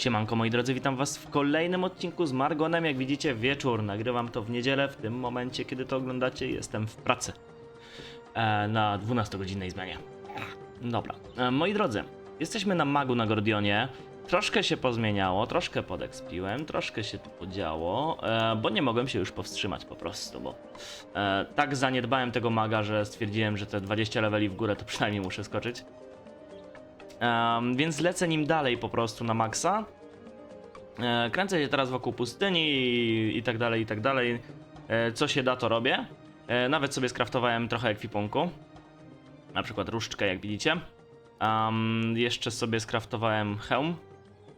Siemanko moi drodzy, witam was w kolejnym odcinku z Margonem. Jak widzicie wieczór, nagrywam to w niedzielę, w tym momencie kiedy to oglądacie jestem w pracy. E, na 12-godzinnej zmianie. Dobra, e, moi drodzy, jesteśmy na Magu na Gordionie. Troszkę się pozmieniało, troszkę podekspiłem, troszkę się tu podziało, e, bo nie mogłem się już powstrzymać po prostu, bo e, tak zaniedbałem tego maga, że stwierdziłem, że te 20 leveli w górę to przynajmniej muszę skoczyć. Em, więc lecę nim dalej po prostu na maksa. E, kręcę się teraz wokół pustyni i, i tak dalej, i tak dalej. E, co się da, to robię. E, nawet sobie skraftowałem trochę ekwipunku. Na przykład różdżkę, jak widzicie. Em, jeszcze sobie skraftowałem hełm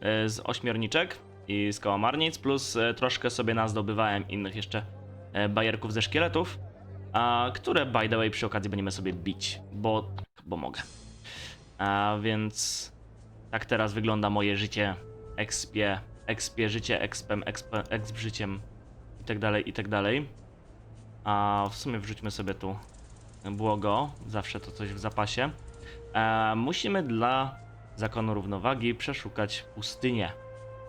e, z ośmiorniczek i z kałamarnic, plus e, troszkę sobie nazdobywałem innych jeszcze e, bajerków ze szkieletów, a, które by the way przy okazji będziemy sobie bić, bo tak, bo mogę. A więc tak teraz wygląda moje życie expie, expie życie, expem, exp, exp życiem i tak dalej, i tak dalej. A w sumie wrzućmy sobie tu błogo, zawsze to coś w zapasie. E, musimy dla zakonu równowagi przeszukać pustynię.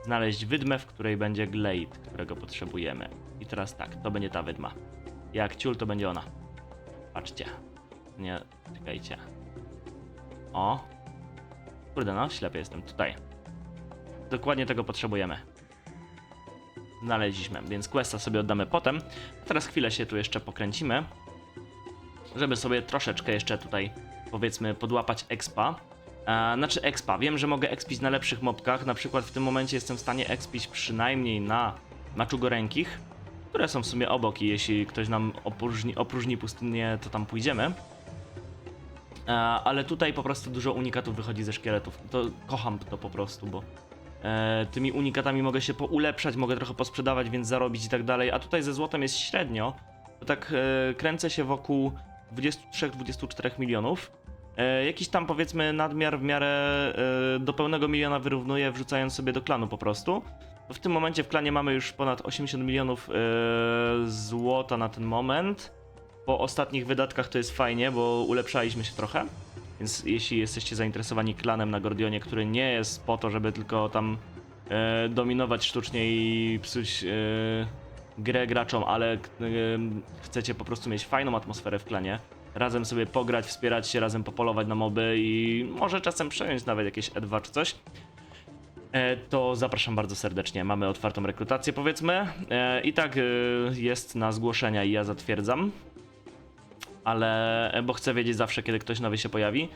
Znaleźć wydmę, w której będzie glade, którego potrzebujemy. I teraz tak, to będzie ta wydma. Jak ciul, to będzie ona. Patrzcie. Nie, czekajcie. O. Kurde no, ślepy jestem. Tutaj. Dokładnie tego potrzebujemy. Znaleźliśmy, więc questa sobie oddamy potem. A teraz chwilę się tu jeszcze pokręcimy, żeby sobie troszeczkę jeszcze tutaj, powiedzmy, podłapać expa. E, znaczy expa. Wiem, że mogę expić na lepszych mobkach. Na przykład w tym momencie jestem w stanie expić przynajmniej na maczugorękich, które są w sumie obok i jeśli ktoś nam opróżni, opróżni pustynię, to tam pójdziemy. E, ale tutaj po prostu dużo unikatów wychodzi ze szkieletów. To kocham to po prostu, bo e, tymi unikatami mogę się poulepszać, mogę trochę posprzedawać, więc zarobić i tak dalej. A tutaj ze złotem jest średnio. To tak e, kręcę się wokół 23-24 milionów. Jakiś tam powiedzmy nadmiar w miarę do pełnego miliona wyrównuję, wrzucając sobie do klanu po prostu. W tym momencie w klanie mamy już ponad 80 milionów złota na ten moment po ostatnich wydatkach to jest fajnie, bo ulepszaliśmy się trochę. Więc jeśli jesteście zainteresowani klanem na Gordionie, który nie jest po to, żeby tylko tam e, dominować sztucznie i psuć e, grę graczom, ale e, chcecie po prostu mieć fajną atmosferę w klanie, razem sobie pograć, wspierać się, razem popolować na moby i może czasem przejąć nawet jakieś E2 czy coś, e, to zapraszam bardzo serdecznie. Mamy otwartą rekrutację, powiedzmy. E, I tak e, jest na zgłoszenia i ja zatwierdzam ale bo chcę wiedzieć zawsze, kiedy ktoś nowy się pojawi.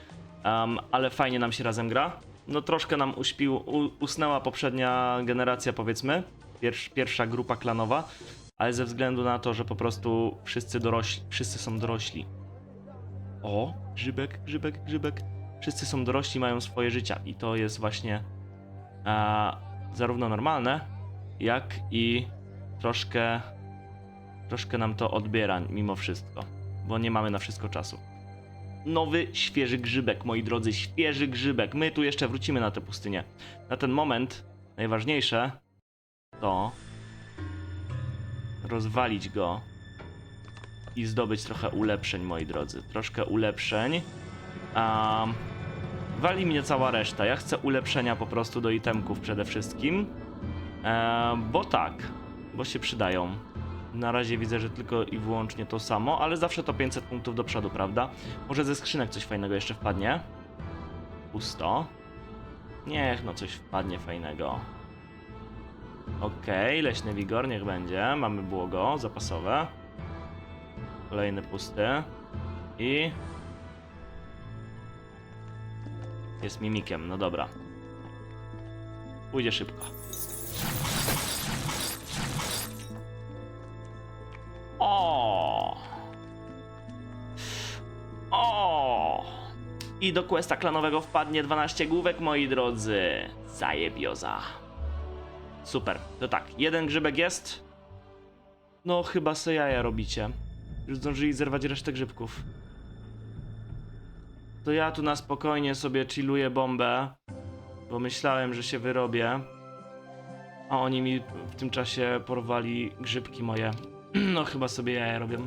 Um, ale fajnie nam się razem gra. No troszkę nam uśpił, u, usnęła poprzednia generacja, powiedzmy, Pierwsz, pierwsza grupa klanowa, ale ze względu na to, że po prostu wszyscy dorośli, wszyscy są dorośli. O, grzybek, grzybek, grzybek. Wszyscy są dorośli, mają swoje życia i to jest właśnie a, zarówno normalne, jak i troszkę, troszkę nam to odbiera mimo wszystko bo nie mamy na wszystko czasu. Nowy, świeży grzybek, moi drodzy, świeży grzybek. My tu jeszcze wrócimy na tę pustynię. Na ten moment najważniejsze to rozwalić go i zdobyć trochę ulepszeń, moi drodzy. Troszkę ulepszeń. A wali mnie cała reszta. Ja chcę ulepszenia po prostu do itemków przede wszystkim. E, bo tak, bo się przydają. Na razie widzę, że tylko i wyłącznie to samo, ale zawsze to 500 punktów do przodu, prawda? Może ze skrzynek coś fajnego jeszcze wpadnie? Pusto. Niech no coś wpadnie fajnego. Okej, leśny wigor, niech będzie. Mamy błogo zapasowe. Kolejny pusty. I... Jest mimikiem, no dobra. Pójdzie szybko. Do questa klanowego wpadnie 12 główek, moi drodzy. Zajebioza. Super. To tak, jeden grzybek jest. No, chyba se jaja robicie. Już zdążyli zerwać resztę grzybków. To ja tu na spokojnie sobie chilluję bombę, bo myślałem, że się wyrobię. A oni mi w tym czasie porwali grzybki moje. No chyba sobie jaja robią.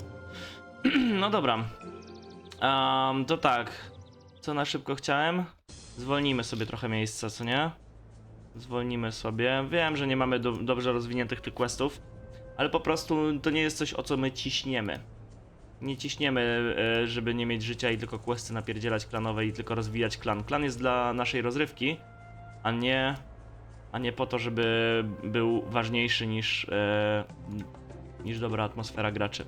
No dobra. Um, to tak. Co na szybko chciałem? Zwolnijmy sobie trochę miejsca, co nie? Zwolnimy sobie. Wiem, że nie mamy do, dobrze rozwiniętych tych questów, ale po prostu to nie jest coś, o co my ciśniemy. Nie ciśniemy, e, żeby nie mieć życia i tylko questy napierdzielać klanowe i tylko rozwijać klan. Klan jest dla naszej rozrywki, a nie, a nie po to, żeby był ważniejszy niż, e, niż dobra atmosfera graczy.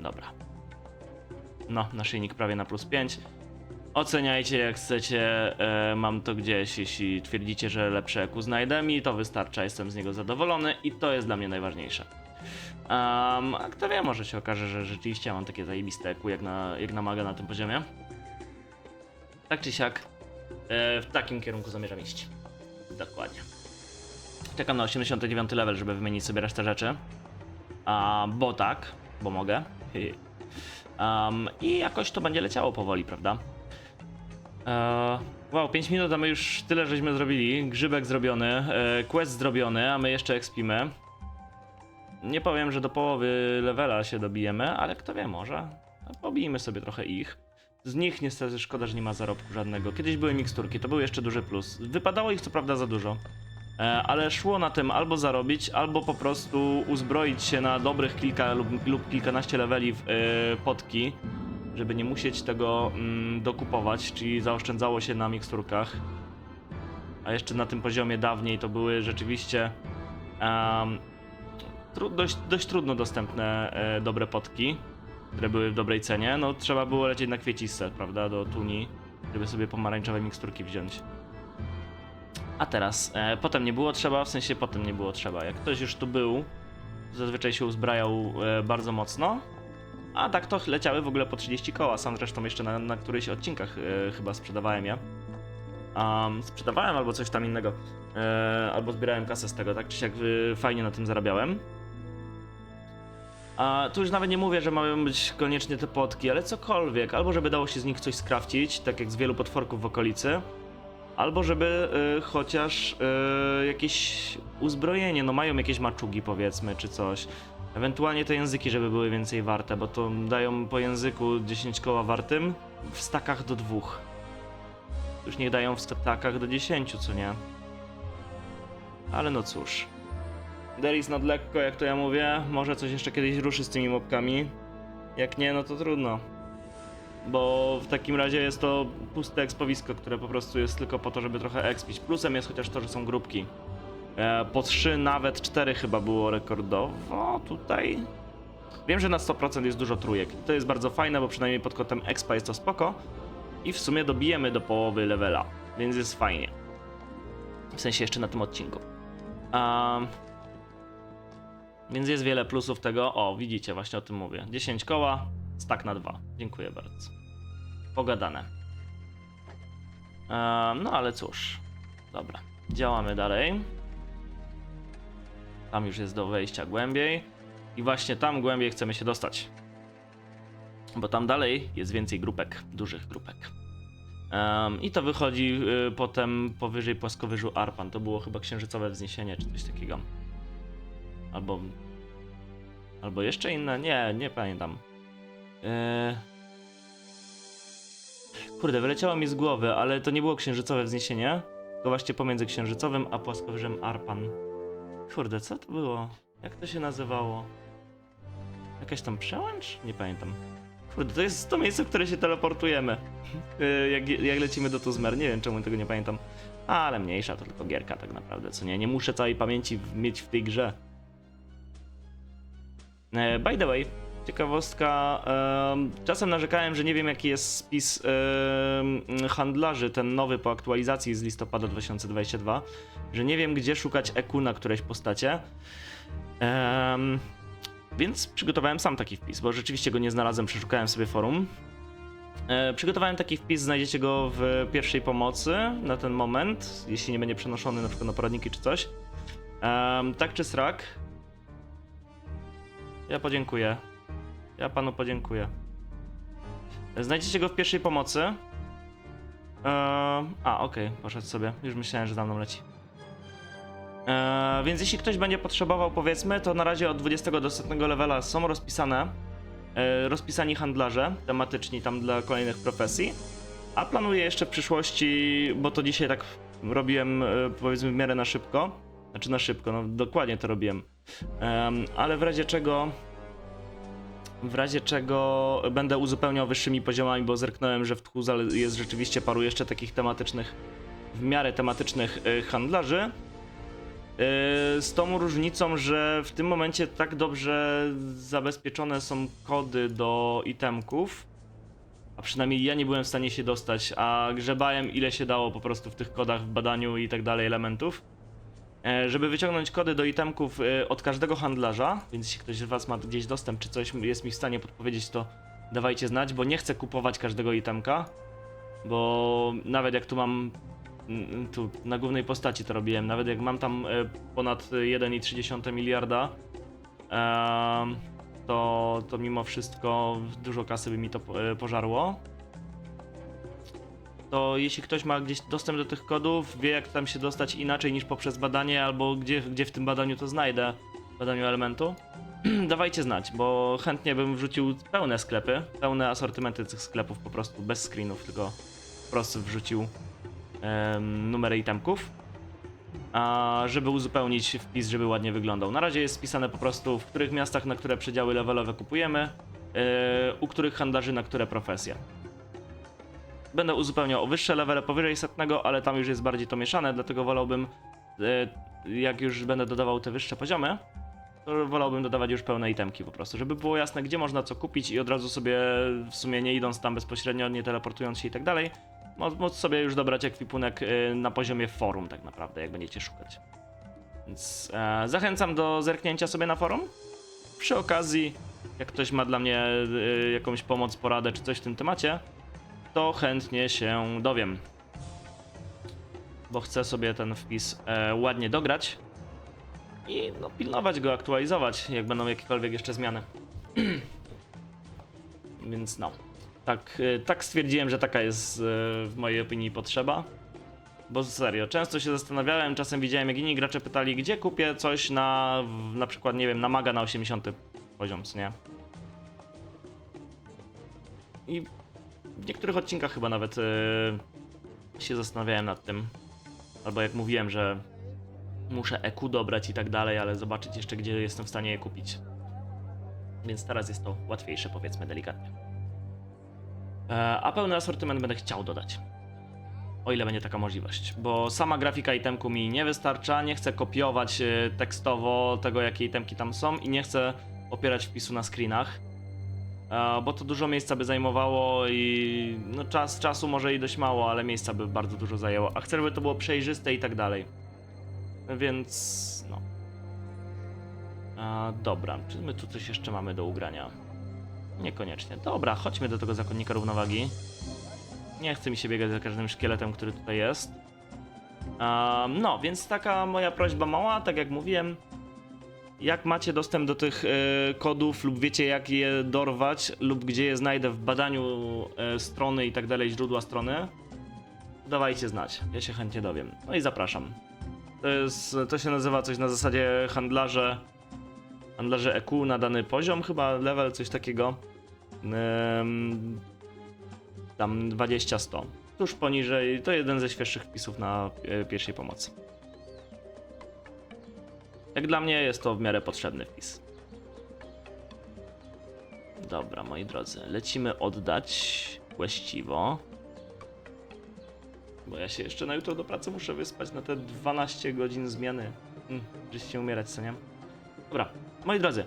Dobra. No, naszyjnik prawie na plus 5. Oceniajcie jak chcecie, e, mam to gdzieś, jeśli twierdzicie, że lepsze EQ znajdę mi, to wystarcza, jestem z niego zadowolony i to jest dla mnie najważniejsze. Um, a kto wie, może się okaże, że rzeczywiście mam takie zajebiste EQ jak na, jak na maga na tym poziomie. Tak czy siak, e, w takim kierunku zamierzam iść. Dokładnie. Czekam na 89 level, żeby wymienić sobie resztę rzeczy. A, bo tak, bo mogę. Um, I jakoś to będzie leciało powoli, prawda? Eee, wow, 5 minut, a my już tyle żeśmy zrobili. Grzybek zrobiony, e, quest zrobiony, a my jeszcze expimy. Nie powiem, że do połowy levela się dobijemy, ale kto wie, może. Pobijmy sobie trochę ich. Z nich niestety szkoda, że nie ma zarobku żadnego. Kiedyś były miksturki, to był jeszcze duży plus. Wypadało ich co prawda za dużo. E, ale szło na tym albo zarobić, albo po prostu uzbroić się na dobrych kilka lub, lub kilkanaście leveli w e, potki, żeby nie musieć tego mm, dokupować, czyli zaoszczędzało się na miksturkach. A jeszcze na tym poziomie dawniej to były rzeczywiście tru, dość, dość trudno dostępne e, dobre potki, które były w dobrej cenie. No trzeba było lecieć na kwieciste, prawda, do Tuni, żeby sobie pomarańczowe miksturki wziąć. A teraz, e, potem nie było trzeba, w sensie potem nie było trzeba. Jak ktoś już tu był, zazwyczaj się uzbrajał e, bardzo mocno, a tak to leciały w ogóle po 30 koła. Sam zresztą jeszcze na, na którychś odcinkach e, chyba sprzedawałem je. Um, sprzedawałem albo coś tam innego. E, albo zbierałem kasę z tego, tak czy siak fajnie na tym zarabiałem. A tu już nawet nie mówię, że mają być koniecznie te potki, ale cokolwiek. Albo żeby dało się z nich coś skrafcić, tak jak z wielu potworków w okolicy. Albo żeby e, chociaż e, jakieś uzbrojenie, no mają jakieś maczugi powiedzmy, czy coś. Ewentualnie te języki, żeby były więcej warte, bo to dają po języku 10 koła wartym w stakach do dwóch. Już niech dają w stakach do 10, co nie? Ale no cóż. There is not lekko, jak to ja mówię. Może coś jeszcze kiedyś ruszy z tymi mopkami. Jak nie, no to trudno. Bo w takim razie jest to puste ekspowisko, które po prostu jest tylko po to, żeby trochę expić. Plusem jest chociaż to, że są grupki. E, po 3, nawet 4 chyba było rekordowo tutaj. Wiem, że na 100% jest dużo trójek. To jest bardzo fajne, bo przynajmniej pod kątem expa jest to spoko. I w sumie dobijemy do połowy levela, więc jest fajnie. W sensie jeszcze na tym odcinku. Um, więc jest wiele plusów tego. O, widzicie, właśnie o tym mówię. 10 koła, stack na 2. Dziękuję bardzo. Pogadane. Um, no ale cóż. Dobra, działamy dalej. Tam już jest do wejścia głębiej. I właśnie tam głębiej chcemy się dostać. Bo tam dalej jest więcej grupek, dużych grupek. Em, I to wychodzi y, potem powyżej płaskowyżu Arpan. To było chyba księżycowe wzniesienie, czy coś takiego. Albo. Albo jeszcze inne? Nie, nie pamiętam. Yy... Kurde, wyleciało mi z głowy, ale to nie było księżycowe wzniesienie. To właśnie pomiędzy księżycowym a płaskowyżem Arpan. Kurde, co to było? Jak to się nazywało? Jakaś tam przełęcz? Nie pamiętam. Kurde, to jest to miejsce, w które się teleportujemy. Yy, jak, jak lecimy do Tuzmer, nie wiem czemu tego nie pamiętam. Ale mniejsza, to tylko gierka tak naprawdę, co nie? Nie muszę całej pamięci mieć w tej grze. E, By the way, ciekawostka. em, czasem narzekałem, że nie wiem jaki jest spis handlarzy, ten nowy po aktualizacji z listopada 2022, że nie wiem gdzie szukać EQ na któreś postacie. Więc przygotowałem sam taki wpis, bo rzeczywiście go nie znalazłem, przeszukałem sobie forum. E, przygotowałem taki wpis, znajdziecie go w pierwszej pomocy na ten moment, jeśli nie będzie przenoszony na przykład na poradniki czy coś. Tak czy srak, ja podziękuję. Ja panu podziękuję. Znajdziecie go w pierwszej pomocy. Eee, a, okej, poszedł sobie. Już myślałem, że za mną leci. Eee, więc jeśli ktoś będzie potrzebował, powiedzmy, to na razie od 20 do 100 levela są rozpisane. E, rozpisani handlarze tematyczni tam dla kolejnych profesji. A planuję jeszcze w przyszłości, bo to dzisiaj tak robiłem e, powiedzmy w miarę na szybko. Znaczy na szybko, no dokładnie to robiłem. Em, ale w razie czego w razie czego będę uzupełniał wyższymi poziomami, bo zerknąłem, że w Tchuzal jest rzeczywiście paru jeszcze takich tematycznych, w miarę tematycznych y, handlarzy. Y, Z tą różnicą, że w tym momencie tak dobrze zabezpieczone są kody do itemków, a przynajmniej ja nie byłem w stanie się dostać, a grzebałem ile się dało po prostu w tych kodach, w badaniu i tak dalej elementów. E, Żeby wyciągnąć kody do itemków e, od każdego handlarza, więc jeśli ktoś z Was ma gdzieś dostęp, czy coś jest mi w stanie podpowiedzieć, to dawajcie znać, bo nie chcę kupować każdego itemka, bo nawet jak tu mam, mm, tu na głównej postaci to robiłem, nawet jak mam tam e, ponad 1,3 miliarda, to, to mimo wszystko dużo kasy by mi to po- pożarło to jeśli ktoś ma gdzieś dostęp do tych kodów, wie jak tam się dostać inaczej niż poprzez badanie, albo gdzie, gdzie w tym badaniu to znajdę, badaniu elementu, dawajcie znać, bo chętnie bym wrzucił pełne sklepy, pełne asortymenty tych sklepów po prostu, bez screenów, tylko po prostu wrzucił em, numery itemków, a żeby uzupełnić wpis, żeby ładnie wyglądał. Na razie jest spisane po prostu, w których miastach, na które przedziały levelowe kupujemy, yy, u których handlarzy, na które profesje. Będę uzupełniał o wyższe levele powyżej setnego, ale tam już jest bardziej to mieszane, dlatego wolałbym, e, jak już będę dodawał te wyższe poziomy, to wolałbym dodawać już pełne itemki po prostu, żeby było jasne, gdzie można co kupić i od razu sobie w sumie nie idąc tam bezpośrednio, nie teleportując się i tak dalej, móc sobie już dobrać ekwipunek e, na poziomie forum tak naprawdę, jak będziecie szukać. Więc e, zachęcam do zerknięcia sobie na forum. Przy okazji, jak ktoś ma dla mnie e, jakąś pomoc, poradę czy coś w tym temacie, to chętnie się dowiem. Bo chcę sobie ten wpis e, ładnie dograć i no, pilnować go, aktualizować, jak będą jakiekolwiek jeszcze zmiany. Więc no, tak, e, tak stwierdziłem, że taka jest e, w mojej opinii potrzeba. Bo serio, często się zastanawiałem, czasem widziałem jak inni gracze pytali, gdzie kupię coś na, na przykład, nie wiem, na maga na 80 poziom, nie? I w niektórych odcinkach chyba nawet e, się zastanawiałem nad tym. Albo jak mówiłem, że muszę EQ dobrać i tak dalej, ale zobaczyć jeszcze, gdzie jestem w stanie je kupić. Więc teraz jest to łatwiejsze, powiedzmy delikatnie. E, a pełny asortyment będę chciał dodać. O ile będzie taka możliwość, bo sama grafika itemku mi nie wystarcza, nie chcę kopiować e, tekstowo tego, jakie itemki tam są i nie chcę opierać wpisu na screenach. E, bo to dużo miejsca by zajmowało i no czas, czasu może i dość mało, ale miejsca by bardzo dużo zajęło, a chcę, żeby to było przejrzyste i tak dalej. Więc no. A, dobra, czy my tu coś jeszcze mamy do ugrania? Niekoniecznie. Dobra, chodźmy do tego zakonnika równowagi. Nie chce mi się biegać za każdym szkieletem, który tutaj jest. A, no, więc taka moja prośba mała, tak jak mówiłem, jak macie dostęp do tych e, kodów lub wiecie jak je dorwać lub gdzie je znajdę w badaniu e, strony i tak dalej, źródła strony, dawajcie znać. Ja się chętnie dowiem. No i zapraszam. To, jest, to się nazywa coś na zasadzie handlarze handlarze EQ na dany poziom, chyba level, coś takiego. Ym, tam 20-100. Tuż poniżej, to jeden ze świeższych wpisów na e, pierwszej pomocy. Jak dla mnie jest to w miarę potrzebny wpis. Dobra, moi drodzy, lecimy oddać właściwo. Bo ja się jeszcze na jutro do pracy muszę wyspać na te 12 godzin zmiany. Hmm, życie umierać, co nie? Dobra, moi drodzy,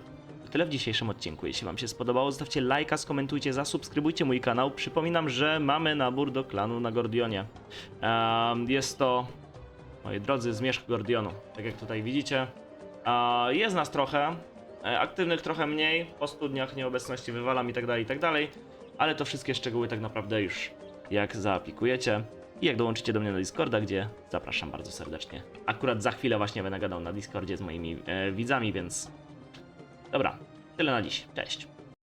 tyle w dzisiejszym odcinku. Jeśli wam się spodobało, zostawcie lajka, skomentujcie, zasubskrybujcie mój kanał. Przypominam, że mamy nabór do klanu na Gordionie. Jest to, moi drodzy, zmierzch Gordionu. Tak jak tutaj widzicie. Jest nas trochę, e, aktywnych trochę mniej, po studniach, nieobecności wywalam i tak dalej, i tak dalej, ale to wszystkie szczegóły tak naprawdę już jak zaaplikujecie i jak dołączycie do mnie na Discorda, gdzie zapraszam bardzo serdecznie. Akurat za chwilę właśnie będę gadał na Discordzie z moimi e, widzami, więc dobra, tyle na dziś, cześć.